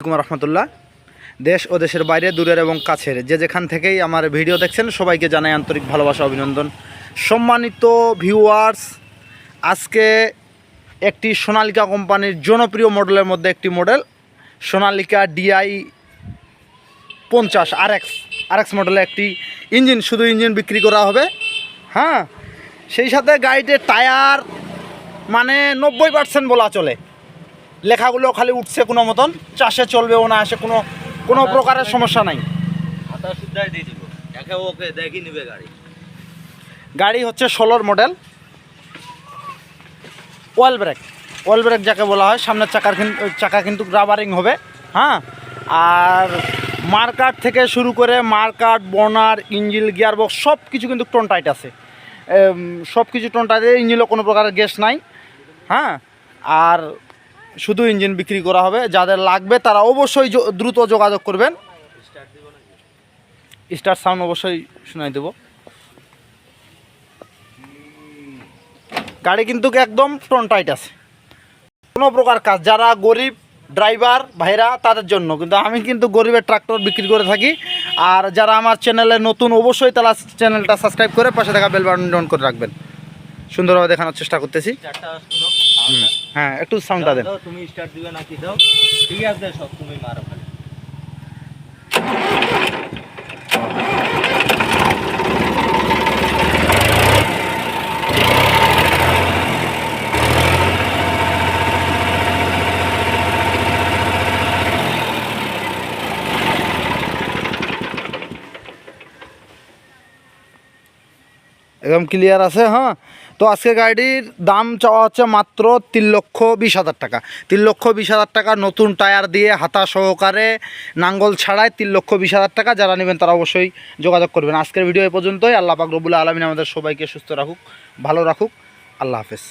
আলাইকুম রহমতুল্লাহ। দেশ ও দেশের বাইরে, দূরের এবং কাছের। যে যেখান থেকেই আমার ভিডিও দেখছেন, সবাইকে জানাই আন্তরিক ভালোবাসা, অভিনন্দন। সম্মানিত ভিউয়ার্স আজকে একটি সোনালিকা কোম্পানির জনপ্রিয় মডেলের মধ্যে একটি মডেল, সোনালিকা ডিআই পঞ্চাশ আর এক্স আর এক্স মডেলের একটি ইঞ্জিন, শুধু ইঞ্জিন বিক্রি করা হবে। হ্যাঁ সেই সাথে গাড়িটির টায়ার মানে নব্বই পার্সেন্ট বলা চলে। লেখাগুলো খালি উঠছে কোনো মতন চাষে চলবেও না আসে কোনো কোনো প্রকারের সমস্যা নাই। গাড়ি। গাড়ি হচ্ছে ষোলোর model oil brake oil brake যাকে বলা হয় সামনের চাকার চাকা কিন্তু রাবারিং হবে হ্যাঁ? আর মার্কাট থেকে শুরু করে মার্কাট বনার ইঞ্জিল গিয়ারবক্স সব কিছু কিন্তু টোন টাইট আছে। সব কিছু টোন টাইট ইঞ্জিনও কোনো প্রকারের গ্যাস নাই হ্যাঁ? আর শুধু ইঞ্জিন বিক্রি করা হবে, যাদের লাগবে তারা অবশ্যই দ্রুত যোগাযোগ করবেন। স্টার সাউন্ড অবশ্যই শোনাই দেবো। গাড়ি কিন্তু একদম টোন টাইট আছে। কোনো প্রকার কাজ, যারা গরিব ড্রাইভার ভাইরা, তাদের জন্য। কিন্তু আমি কিন্তু গরিবের ট্রাক্টর বিক্রি করে থাকি। আর যারা আমার চ্যানেলে নতুন, অবশ্যই তারা চ্যানেলটা সাবস্ক্রাইব করে পাশে থাকা বেল বাটন করে রাখবেন। সুন্দরভাবে দেখানোর চেষ্টা করতেছি। হ্যাঁ একটু সাউন্ডটা দেন। তুমি স্টার্ট দিবে নাকি দাও। ঠিক আছে সব তুমি মারো একদম ক্লিয়ার আছে হ্যাঁ? তো আজকে গাড়ির দাম চাওয়া হচ্ছে মাত্র তিন লক্ষ বিশ হাজার টাকা। তিন লক্ষ বিশ হাজার টাকা নতুন টায়ার দিয়ে হাতা সহকারে নাঙ্গল ছাড়ায় তিন লক্ষ বিশ হাজার টাকা, যারা নেবেন তারা অবশ্যই যোগাযোগ করবেন। আজকের ভিডিও এ পর্যন্তই। আল্লাহ পাক রবুল্লা আলমিন আমাদের সবাইকে সুস্থ রাখুক, ভালো রাখুক। আল্লাহ হাফেজ।